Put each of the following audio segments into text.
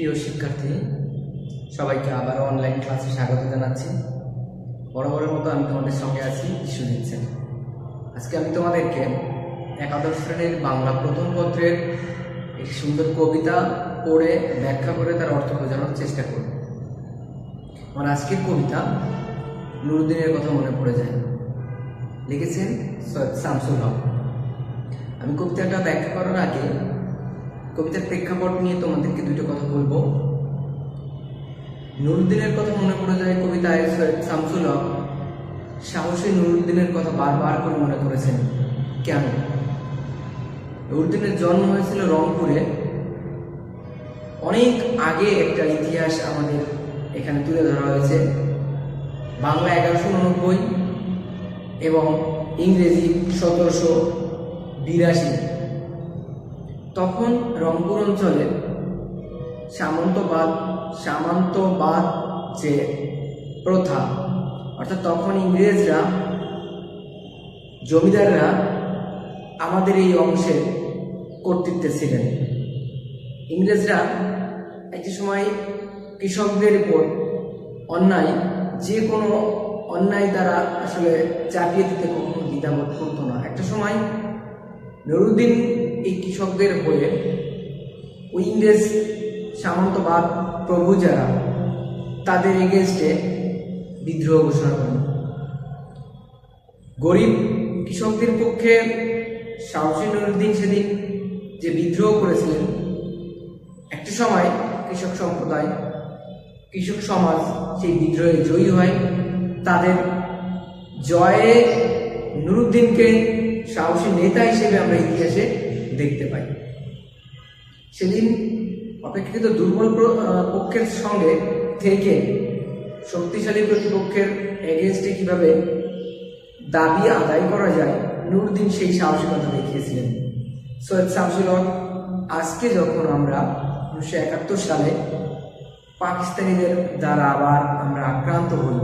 প্রিয় শিক্ষার্থী, সবাইকে আবার অনলাইন ক্লাসে স্বাগত জানাচ্ছি। বরাবরের মতো আমি তোমাদের সঙ্গে আছি বিশ্বজিৎ সেন। আজকে আমি তোমাদেরকে একাদশ শ্রেণির বাংলা প্রথম পত্রের একটি সুন্দর কবিতা পড়ে, ব্যাখ্যা করে তার অর্থ বোঝানোর চেষ্টা করব। আমার আজকের কবিতা নুরুদ্দিনের কথা মনে পড়ে যায়। লিখেছেন সৈয়দ শামসুল হক। আমি কবিতাটা ব্যাখ্যা করার আগে কবিতার প্রেক্ষাপট নিয়ে তোমাদেরকে দুটো কথা বলব। নুরুদ্দিনের কথা মনে পড়ে যায় কবিতায় শামসুল হক সাহসী নুরুদ্দিনের কথা বারবার করে মনে করেছেন কেন? নুরুদ্দিনের জন্ম হয়েছিল রংপুরে। অনেক আগে একটা ইতিহাস আমাদের এখানে তুলে ধরা হয়েছে। বাংলা এগারোশো উনব্বই এবং ইংরেজি সতেরোশো বিরাশি। তখন রংপুর অঞ্চলে সামন্তবাদ সামন্তবাদ যে প্রথা, অর্থাৎ তখন ইংরেজরা, জমিদাররা আমাদের এই অংশে কর্তৃত্বে ছিলেন। ইংরেজরা একটি সময় কৃষকদের উপর অন্যায়, যে কোনো অন্যায় দ্বারা আসলে চাপিয়ে দিতে কখনো দ্বিধাবোধ করতো না। একটা সময় নুরুদ্দিন এই কৃষকদের হয়ে ওই সামন্তবাদ প্রভু যারা, তাদের এগেনস্টে বিদ্রোহ ঘোষণা করেন। গরিব কৃষকদের পক্ষে সাহসী নুরুদ্দিন সেদিন যে বিদ্রোহ করেছিলেন, একটি সময় কৃষক সম্প্রদায়, কৃষক সমাজ সেই বিদ্রোহে জয়ী হয়। তাদের জয়ে নুরুদ্দিনকে সাহসী নেতা হিসেবে আমরা ইতিহাসে দেখতে পাই। সেদিন অপেক্ষাকৃত দুর্বল পক্ষের সঙ্গে থেকে শক্তিশালী প্রতিপক্ষের এগেনস্টে কীভাবে দাবি আদায় করা যায়, নুরুদ্দিন সেই সাহসিকতা দেখিয়েছিলেন। সৈয়দ শামসুল হক আজকে যখন আমরা উনিশশো একাত্তর সালে পাকিস্তানিদের দ্বারা আবার আমরা আক্রান্ত হই,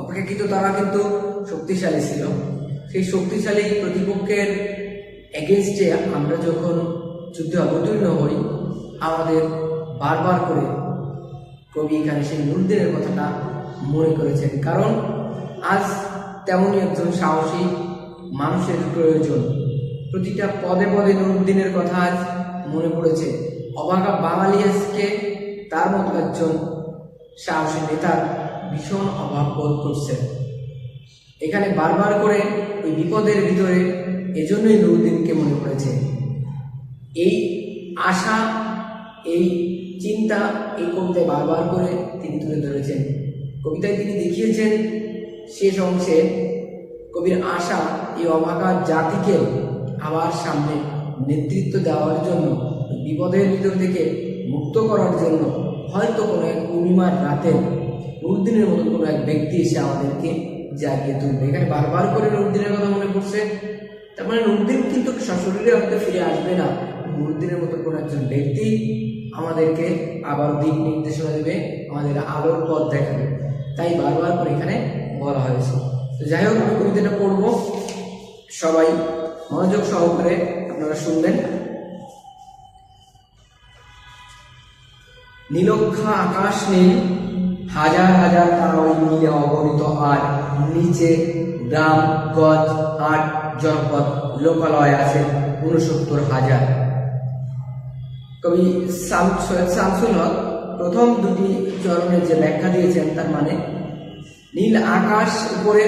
অপেক্ষাকৃত তারা কিন্তু শক্তিশালী ছিল। সেই শক্তিশালী প্রতিপক্ষের এগেনস্টে আমরা যখন যুদ্ধে অবতীর্ণ হই, আমাদের বারবার করে কবি এখানে সেই নুরুদ্দিনের কথাটা মনে করেছেন। কারণ আজ তেমনই একজন সাহসী মানুষের প্রয়োজন। প্রতিটা পদে পদে নুরুদ্দিনের কথা আজ মনে পড়েছে। অবাকা বাঙালি আজকে তার মতো একজন সাহসী নেতার ভীষণ অভাব বোধ করছে এখানে বারবার করে ওই বিপদের ভিতরে এজন্যই নুরুদ্দিনকে মনে পড়েছে। এই আশা, এই চিন্তা, এই কবিতায় বারবার করে তিনি তুলে ধরেছেন। কবিতায় তিনি দেখিয়েছেন শেষ অংশে, কবির আশা, এই অভাগা জাতিকে আবার সামনে নেতৃত্ব দেওয়ার জন্য, বিপদের ভিতর থেকে মুক্ত করার জন্য হয়তো কোনো এক পূর্ণিমার রাতে নুরুদ্দিনের মতো কোনো এক ব্যক্তি এসে আমাদেরকে জাগিয়ে তুলবে। এখানে বারবার করে নুরুদ্দিনের কথা মনে পড়ছে। তার মানে নুরুদ্দিন কিন্তু সশরীরে হয়তো ফিরে আসবে না। নুরুদ্দিনের মতো কোনো একজন ব্যক্তি আমাদেরকে আবার দিক নির্দেশনা দেবে, আমাদের আলোর পথ দেখাবে। তাই বারবার করে এখানে বলা হয়েছে। তো যাই হোক আমি কবিতাটা পড়ব। সবাই মনোযোগ সহকারে আপনারা শুনবেন। নীলক্ষা আকাশ নীল হাজার হাজার তারা ওই নীলে অগণিত আর নিচে গ্রাম, গজ, আট, জনপদ, লোকালয় আছে উনসত্তর হাজার। কবি শামসুল হক প্রথম দুটি চরণের যে ব্যাখ্যা দিয়েছেন, তার মানে নীল আকাশ উপরে,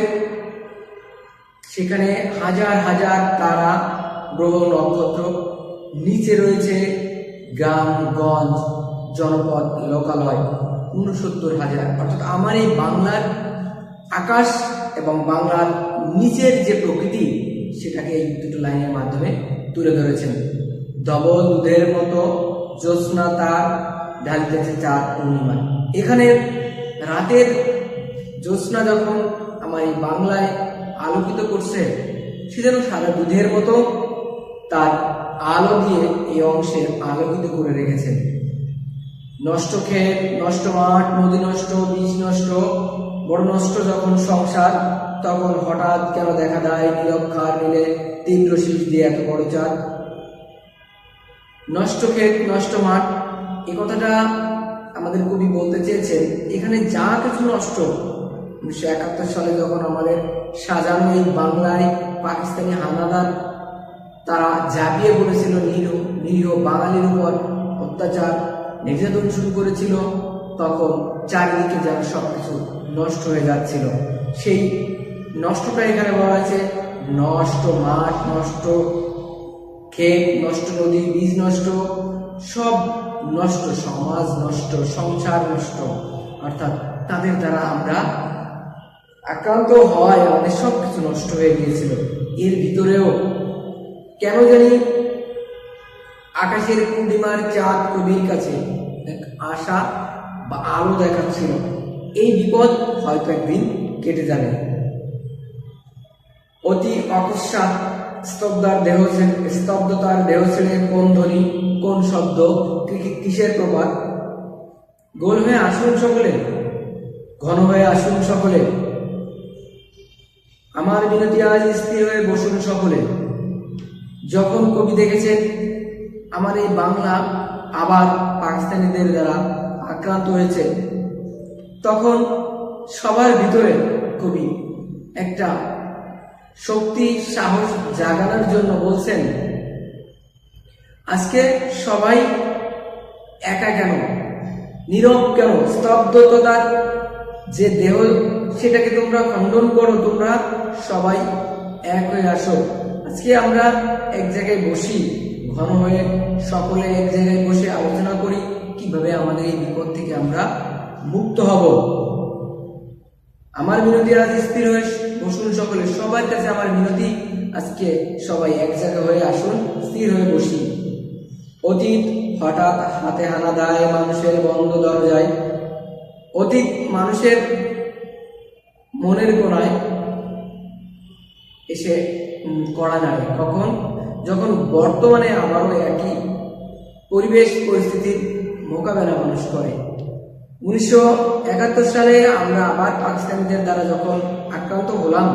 সেখানে হাজার হাজার তারা, গ্রহ, নক্ষত্র, নিচে রয়েছে গ্রাম গঞ্জ জনপদ, লোকালয়। উনসত্তর হাজার। অর্থাৎ আমার এই বাংলার আকাশ এবং বাংলার নিচের যে প্রকৃতি, সেটাকে এই দুটো লাইনের মাধ্যমে তুলে ধরেছেন। ডবল দুধের মতো জ্যোৎস্না তার ঢালিতেছে চার পূর্ণিমা এখানে রাতের জ্যোৎস্না যখন আমার এই বাংলায় আলোকিত করছে, সে যেন সারা দুধের মতো তার আলো দিয়ে এই অংশে আলোকিত করে রেখেছেন। নষ্ট ক্ষেত, নষ্ট মাঠ, নদী নষ্ট, বীজ নষ্ট বড় নষ্ট যখন সংসার, তখন হঠাৎ কেন দেখা দেয় নীলক্ষার নীলে তীব্র শীষ দিয়ে এত বড় চাঁদ নষ্ট ক্ষেত, নষ্ট মাঠ, এ কথাটা আমাদের কবি বলতে চেয়েছেন, এখানে যা কিছু নষ্ট, উনিশশো একাত্তর সালে যখন আমাদের সাজানো এই বাংলায় পাকিস্তানি হানাদার, তারা ঝাঁপিয়ে পড়েছিল নিরীহ নিরীহ বাঙালির উপর অত্যাচার নির্যাতন শুরু করেছিল, তখন চারিদিকে যেন সবকিছু নষ্ট হয়ে যাচ্ছিল। সেই নষ্টটা এখানে বলা হয়েছে, নষ্ট মাঠ নষ্ট, ক্ষেত নষ্ট, নদী, বীজ নষ্ট, সব নষ্ট, সমাজ নষ্ট, সংসার নষ্ট। অর্থাৎ তাদের দ্বারা আমরা আক্রান্ত হওয়ায় আমাদের সব কিছু নষ্ট হয়ে গিয়েছিল। এর ভিতরেও কেন জানি আকাশের পূর্ণিমার চাঁদ কবির কাছে আশা বা আলো দেখাচ্ছিল। এই বিপদ হয়তো একদিন কেটে যাবে। অতি অকস্মাৎ স্তব্ধার দেহ স্তব্ধতার দেহ ছেড়ে কোন ধ্বনি, কোন শব্দ কিসের প্রবাদ? গোল হয়ে আসুন সকলে, ঘন হয়ে আসুন সকলে। আমার বিনতি আজ স্থির হয়ে বসুন সকলে। যখন কবি দেখেছেন আমার এই বাংলা আবার পাকিস্তানিদের দ্বারা আক্রান্ত হয়েছে। তখন সবার ভিতরে কবি একটা শক্তি, সাহস জাগানোর জন্য বলছেন, আজকে সবাই একা কেন? নীরব কেন? স্তব্ধতার যে দেহ, সেটাকে তোমরা খণ্ডন করো, তোমরা সবাই এক হয়ে আসো। আজকে আমরা এক জায়গায় বসি ঘন হয়ে সকলে এক জায়গায় বসে আলোচনা করি, কীভাবে আমাদের এই বিপদ থেকে আমরা মুক্ত হব। আমার মিনতি আজ স্থির হয়ে বসুন সকলে। সবার কাছে আমার মিনতি আজকে সবাই এক জায়গা হয়ে আসুন, স্থির হয়ে বসি। অতীত হঠাৎ হাতে হানা দেয় মানুষের বন্ধ দরজায়। অতীত মানুষের মনের কোনায় এসে করা নাড়ে কখন? যখন বর্তমানে আবারও একই পরিবেশ পরিস্থিতির মোকাবেলা মানুষ করে, উনিশশো একাত্তর সালে আমরা আবার পাকিস্তানিদের দ্বারা যখন আক্রান্ত হলাম,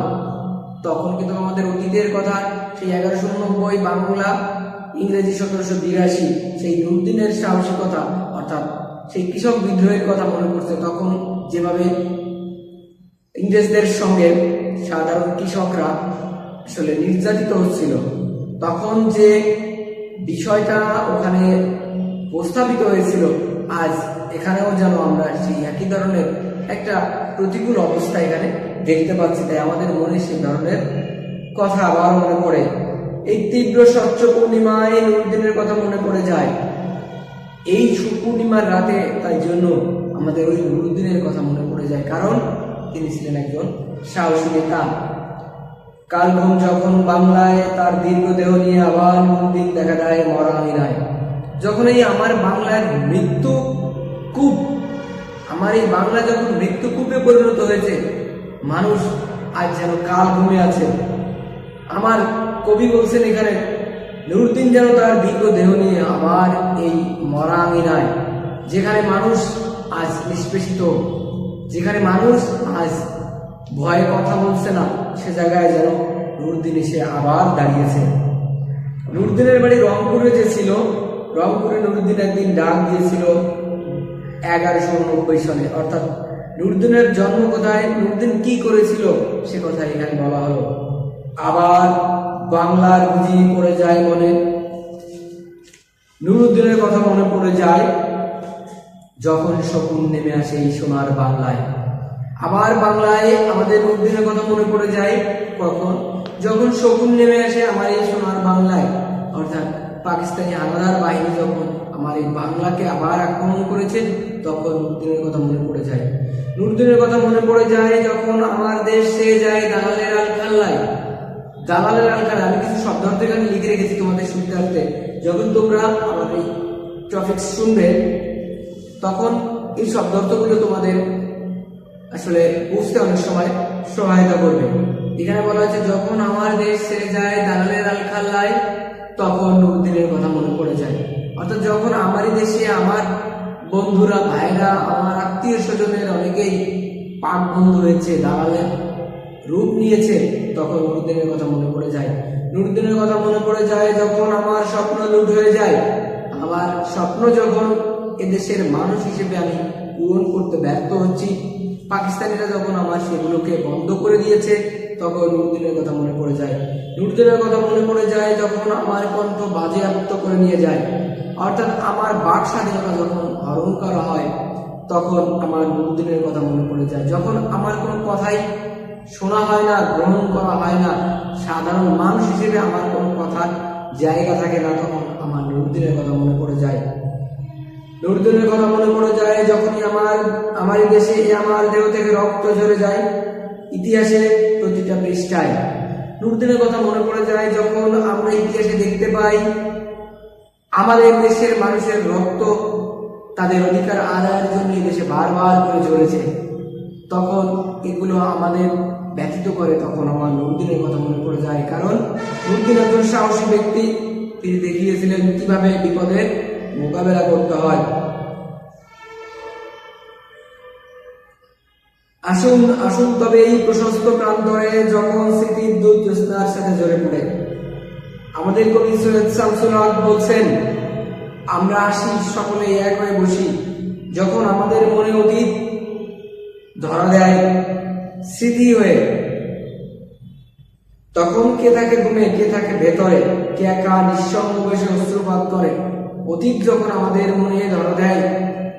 তখন কিন্তু আমাদের অতীতের কথা, সেই এগারোশো উনব্বই বাংলা ইংরেজি সতেরোশো বিরাশি, সেই দুর্দিনের সাহসিকতা, অর্থাৎ সেই কৃষক বিদ্রোহের কথা মনে পড়ছে, তখন যেভাবে ইংরেজদের সঙ্গে সাধারণ কৃষকরা আসলে নির্যাতিত হচ্ছিল তখন যে বিষয়টা ওখানে প্রস্তাবিত হয়েছিল, আজ এখানেও যেন আমরা সেই একই ধরনের একটা প্রতিকূল অবস্থা এখানে দেখতে পাচ্ছি। তাই আমাদের মনে সেই ধরনের কথা আবার মনে পড়ে। এই তীব্র স্বচ্ছ পূর্ণিমায় নুরুদ্দিনের কথা মনে পড়ে যায়। এই শু- পূর্ণিমার রাতে তাই জন্য আমাদের ওই নুরুদ্দিনের কথা মনে পড়ে যায়। কারণ তিনি ছিলেন একজন সাহসী নেতা। কালঘুম যখন বাংলায় তার দীর্ঘ দেহ নিয়ে আবার মন্দির দেখা দেয় মরা আমিনায় যখন এই আমার বাংলার মৃত্যু কূপ, আমার এই বাংলা যখন মৃত্যু কূপে পরিণত হয়েছে, মানুষ আজ যেন কাল ঘুমে আছে। আমার কবি বলছেন এখানে, নুরুদ্দিন যেন তার দীর্ঘ দেহ নিয়ে আবার এই মরা আঙিনায় যেখানে মানুষ আজ নিষ্পেষিত, যেখানে মানুষ আজ ভয়ে কথা বলছে না, সে জায়গায় যেন নুরুদ্দিন এসে আবার দাঁড়িয়েছে। নুরুদ্দিনের বাড়ি রংপুরে যে ছিল, রংপুরে নুরুদ্দিন একদিন ডাক দিয়েছিল এগারোশো নব্বই সালে। অর্থাৎ নুরুদ্দিনের জন্ম কোথায় নুরুদ্দিন কি করেছিল, সে কথা এখানে বলা হলো। আবার বাংলার বুঝি পড়ে যায় মনে। নুরুদ্দিনের কথা মনে পড়ে যায়, যখন শকুন নেমে আসে এই সোনার বাংলায়। আবার বাংলায় আমাদের নুরুদ্দিনের কথা মনে পড়ে যায় কখন? যখন শকুন নেমে আসে আমার এই সোনার বাংলায়, অর্থাৎ পাকিস্তানি হানাদার বাহিনী যখন আমার এই বাংলাকে আবার আক্রমণ করেছে, তখন নুরুদ্দিনের কথা মনে পড়ে যায়। নুরুদ্দিনের কথা মনে পড়ে যায় যখন আমার দেশ সে যায় দালালের আল খাল্লায় দালালের আলকার আমি কিছু শব্দার্থ এখানে লিখে রেখেছি তোমাদের সুবিধার্থে। যখন তোমরা আমার এই টপিক শুনবে, তখন এই শব্দার্থগুলো তোমাদের আসলে বুঝতে অনেক সময় সহায়তা করবে। এখানে বলা হচ্ছে যখন আমার দেশ ছেড়ে যায় দালালের আলখাল্লায়, তখন নুরুদ্দিনের কথা মনে পড়ে যায়। অর্থাৎ যখন আমারই দেশে আমার বন্ধুরা, ভাইরা, আমার আত্মীয় স্বজনের অনেকেই পাক বন্ধু হয়েছে, দালালের রূপ নিয়েছে, তখন নুরুদ্দিনের কথা মনে পড়ে যায়। নুরুদ্দিনের কথা মনে পড়ে যায় যখন আমার স্বপ্ন লুট হয়ে যায়। আমার স্বপ্ন যখন এদেশের মানুষ হিসেবে আমি পূরণ করতে ব্যর্থ হচ্ছি পাকিস্তানিরা যখন আমার সেগুলোকে বন্ধ করে দিয়েছে, তখন নুরুদ্দিনের কথা মনে পড়ে যায়। নুরুদ্দিনের কথা মনে পড়ে যায় যখন আমার কণ্ঠ বাজেয়াপ্ত করে নিয়ে যায়। অর্থাৎ আমার বাক স্বাধীনতা যখন হরণ করা হয়, তখন আমার নুরুদ্দিনের কথা মনে পড়ে যায়। যখন আমার কোনো কথাই শোনা হয় না, গ্রহণ করা হয় না, সাধারণ মানুষ হিসেবে আমার কোনো কথার জায়গা থাকে না, তখন আমার নুরুদ্দিনের কথা মনে পড়ে যায়। নুরুদ্দিনের কথা মনে পড়ে যায়, যখনই আমার আমার দেশে আমার দেহ থেকে রক্ত ঝরে যায়, ইতিহাসে প্রতিটা পৃষ্ঠায়। নুরুদ্দিনের কথা মনে পড়ে যায়, যখন আমরা ইতিহাসে দেখতে পাই, আমাদের দেশের মানুষের রক্ত তাদের অধিকার আদায়ের জন্য দেশে বারবার করে ঝরেছে। তখন এগুলো আমাদের ব্যথিত করে, তখন আমার নুরুদ্দিনের কথা মনে পড়ে যায়। কারণ নুরুদ্দিন একজন সাহসী ব্যক্তি, তিনি দেখিয়েছিলেন কীভাবে বিপদের মোকাবেলা করতে হয়। আসুন আসুন, তবে এই প্রশস্ত প্রান্তরে যখন স্মৃতির দুধ জ্যোৎস্নার সাথে জড়ে পড়ে, আমাদের কবি সৈয়দ শামসুল হক বলছেন, আমরা আসি, সকলে এক হয়ে বসি। যখন আমাদের মনে অতীত ধরা দেয় স্মৃতি হয়ে, তখন কে থাকে ঘুমে, কে থাকে ভেতরে, কে একা নিঃসঙ্গ বসে অস্ত্রপাত করে। অতীত যখন আমাদের মনে ধরা দেয়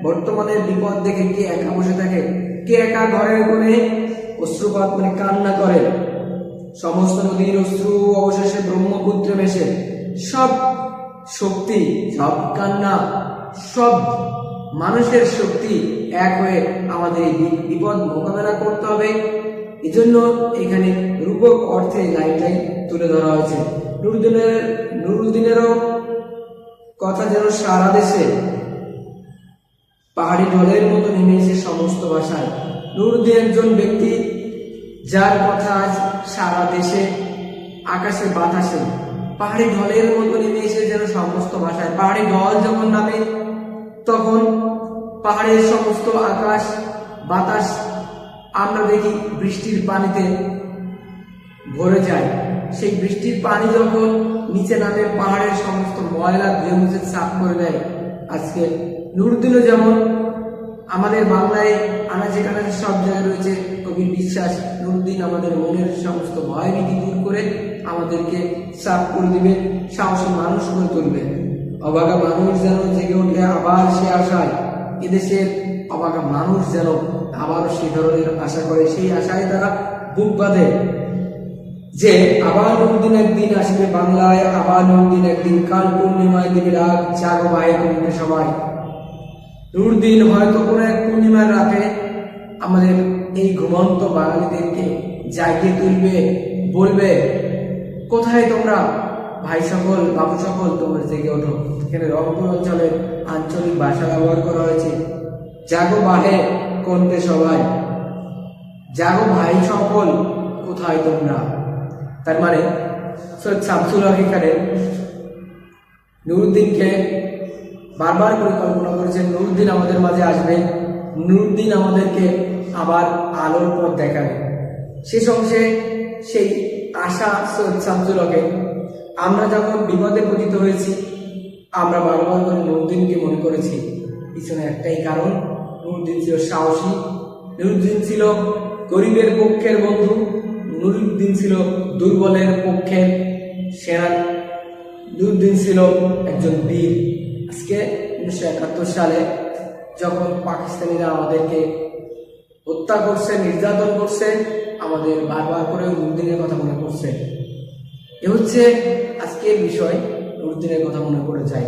বর্তমানের বিপদ দেখে কে একা বসে থাকে, কে একা ঘরের কোণে অশ্রুপাত মানে কান্না করে। সমস্ত নদীর অশ্রু অবশেষে ব্রহ্মপুত্রে মেশে সব শক্তি, সব কান্না, সব মানুষের শক্তি এক হয়ে আমাদের এই বিপদ মোকাবেলা করতে হবে। এজন্য এখানে রূপক অর্থে লাইনটাই তুলে ধরা হয়েছে। নুরুদ্দিনের নুরুদ্দিনেরও কথা যেন সারা দেশে পাহাড়ি ঢলের মতো নেমে এসে সমস্ত ভাষায়। নুরুদ্দিন একজন ব্যক্তি যার কথা আজ সারা দেশে আকাশে বাতাসে পাহাড়ি ঢলের মতো নেমে এসে যেন সমস্ত ভাষায়। পাহাড়ি ঢল যখন নামে, তখন পাহাড়ের সমস্ত আকাশ, বাতাস আমরা দেখি বৃষ্টির পানিতে ভরে যায়। সেই বৃষ্টির পানি যখন নিচে নামে, পাহাড়ের সমস্ত ময়লা ধুয়ে সাফ করে দেয়। আজকে নুরুদ্দিনও যেমন আমাদের বাংলায় আনাচে কানাচে সব জায়গায় রয়েছে কবির বিশ্বাস নুরুদ্দিন আমাদের মনের সমস্ত ভয় ভীতি দূর করে আমাদেরকে সাফ করে দিবে, সাহসী মানুষ করে তুলবে। অবাগা মানুষ যেন জেগে উঠলে আবার সে আশায়, এদেশের অবাগা মানুষ যেন আবার সে ধরনের আশা করে। সেই আশায় তারা বুক বাঁধে। যে আবার নদিন একদিন আসবে বাংলায়, আবার নদিন একদিন কাল পূর্ণিমায় দিবে রাত, জাগো ভাই কমবে সবাই। দুর্দিন হয়তো কোনো এক পূর্ণিমার রাতে আমাদের এই ঘুমন্ত বাঙালিদেরকে জাগিয়ে তুলবে, বলবে, কোথায় তোমরা? ভাই সকল, বাবু সকল, তোমরা জেগে ওঠো। এখানে রংপুর অঞ্চলের আঞ্চলিক ভাষা ব্যবহার করা হয়েছে। জাগো বাহে কোনতে সবাই, জাগো ভাই সকল, কোথায় তোমরা? তার মানে সৈয়দ শামসুল হক এখানে নুরুদ্দিনকে বারবার করে কল্পনা করেছেন, নুরুদ্দিন আমাদের মাঝে আসবে, নুরুদ্দিন আমাদেরকে আবার আলোর পথ দেখাবে। শেষ অংশে সেই আশা সৈয়দ শামসুল হকের আমরা যখন বিপদে পতিত হয়েছি, আমরা বারবার করে নুরুদ্দিনকে মনে করেছি। পিছনে একটাই কারণ, নুরুদ্দিন ছিল সাহসী, নুরুদ্দিন ছিল গরিবের পক্ষের বন্ধু নুরুদ্দিন ছিল দুর্বলের পক্ষে সেনা নুরুদ্দিন ছিল একজন বীর। আজকে উনিশশো একাত্তর সালে যখন পাকিস্তানিরা আমাদেরকে হত্যা করছে, নির্যাতন করছে, আমাদের বারবার করে নুরুদ্দিনের কথা মনে করছে এ হচ্ছে আজকের বিষয়, নুরুদ্দিনের কথা মনে পড়ে যায়।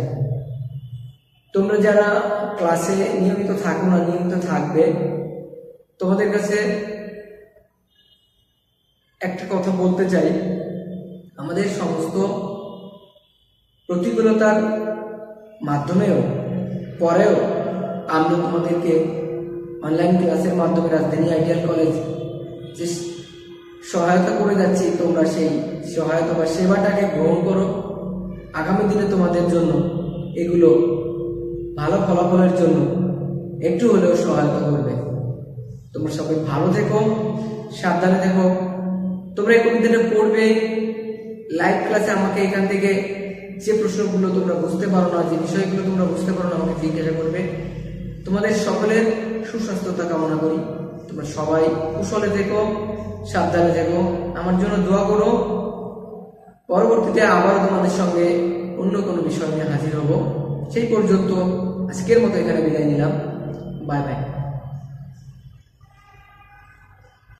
তোমরা যারা ক্লাসে নিয়মিত থাকো না, নিয়মিত থাকবে, তোমাদের কাছে একটা কথা বলতে চাই। আমাদের সমস্ত প্রতিকূলতার মাধ্যমেও, পরেও আমরা তোমাদেরকে অনলাইন ক্লাসের মাধ্যমে রাজধানী আইডিয়াল কলেজ যে সহায়তা করে যাচ্ছি, তোমরা সেই সহায়তা বা সেবাটাকে গ্রহণ করো। আগামী দিনে তোমাদের জন্য এগুলো ভালো ফলাফলের জন্য একটু হলেও সহায়তা করবে। তোমরা সবাই ভালো থেকো, সাবধানে থেকো। তোমরা এই কবিতাটা পড়বে লাইভ ক্লাসে আমাকে এখান থেকে যে প্রশ্নগুলো তোমরা বুঝতে পারো না, যে বিষয়গুলো তোমরা বুঝতে পারো না, আমাকে জিজ্ঞাসা করবে। তোমাদের সকলের সুস্বাস্থ্যতা কামনা করি। তোমরা সবাই কুশলে থেকো, সাবধানে থেকো। আমার জন্য দোয়া করো। পরবর্তীতে আবারও তোমাদের সঙ্গে অন্য কোনো বিষয় নিয়ে হাজির হব। সেই পর্যন্ত আজকের মতো এখানে বিদায় নিলাম। Bye bye